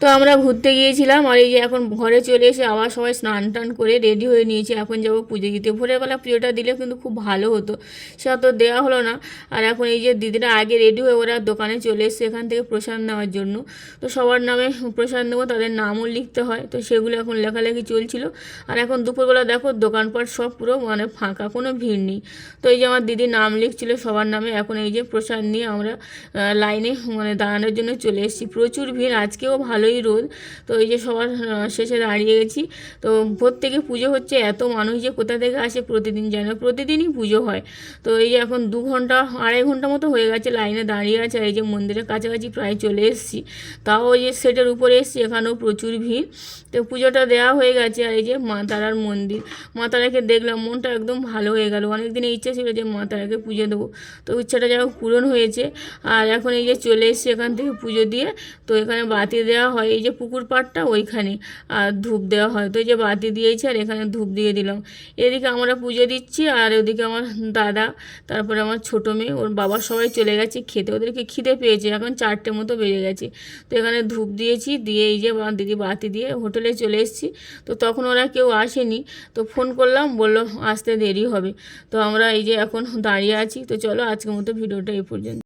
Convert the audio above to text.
তো আমরা ঘুরতে গিয়েছিলাম আর এই যে এখন ঘরে চলে এসে আবার সবাই স্নান টান করে রেডি হয়ে নিয়েছি। এখন যাব পুজো দিতে। ভোরবেলা পুজোটা দিলে কিন্তু খুব ভালো হতো। সেটা তো দেওয়া হলো না। আর এখন এই যে দিদিরা আগে রেডি হয়ে ওরা দোকানে চলে এসছে এখান থেকে প্রসাদ নেওয়ার জন্য। তো সবার নামে প্রসাদ নেব, তাদের নামও লিখতে হয়। তো সেগুলো এখন লেখালেখি চলছিল। আর এখন দুপুরবেলা দেখো দোকানপাট সব পুরো মানে ফাঁকা, কোনো ভিড় নেই। তো এই যে আমার দিদি নাম লিখছিল সবার নামে। এখন এই যে প্রসাদ নিয়ে আমরা লাইনে মানে দাঁড়ানোর জন্য চলে এসেছি। প্রচুর ভিড়। আজকেও ভালোই রোদ। তো এই যে সবার শেষে দাঁড়িয়ে গেছি। তো থেকে পুজো হচ্ছে, এত মানুষ যে কোথা থেকে আসে প্রতিদিন যেন প্রতিদিনই পুজো হয়। তো এই যে এখন দু ঘণ্টা, আড়াই ঘণ্টা মতো হয়ে গেছে লাইনে দাঁড়িয়ে আছে এই যে মন্দিরের কাছাকাছি প্রায় চলে এসেছি। তাও ওই যে সেটের উপরে এসেছি, এখানেও প্রচুর ভিড়। তো পুজোটা দেওয়া হয়ে গেছে, আর এই যে মা তারার মন্দির। মা তারাকে দেখলাম, মনটা একদম ভালো হয়ে গেল। অনেক দিনের ইচ্ছা ছিল যে মা তারাকে পুজো দেবো। তো ইচ্ছাটা যাই পূরণ হয়েছে। আর এখন এই যে চলে এসেছি এখান থেকে পুজো দিয়ে। তো এখানে বাতি দেওয়া হয়। এই যে পুকুর পাড়টা ওইখানে, আর ধূপ দেওয়া হয়। তো এই যে বাতি দিয়েছি আর এখানে ধূপ দিয়ে দিলাম। এদিকে আমরা পুজো দিচ্ছি আর ওদিকে আমার দাদা, তারপরে আমার ছোটো মেয়ে, ওর বাবা সবাই চলে গেছে খেতে। ওদেরকে খিদে পেয়েছে, এখন চারটে মতো বেজে গেছে। তো এখানে ধূপ দিয়েছি, দিয়ে এই যে দিদি বাতি দিয়ে হোটেলে চলে এসেছি। তো তখন ওরা কেউ আসেনি, তো ফোন করলাম, বলল আসতে দেরি হবে। তো আমরা এই যে এখন দাঁড়িয়ে আছি। তো চলো আজকের মতো ভিডিওটা এই পর্যন্ত।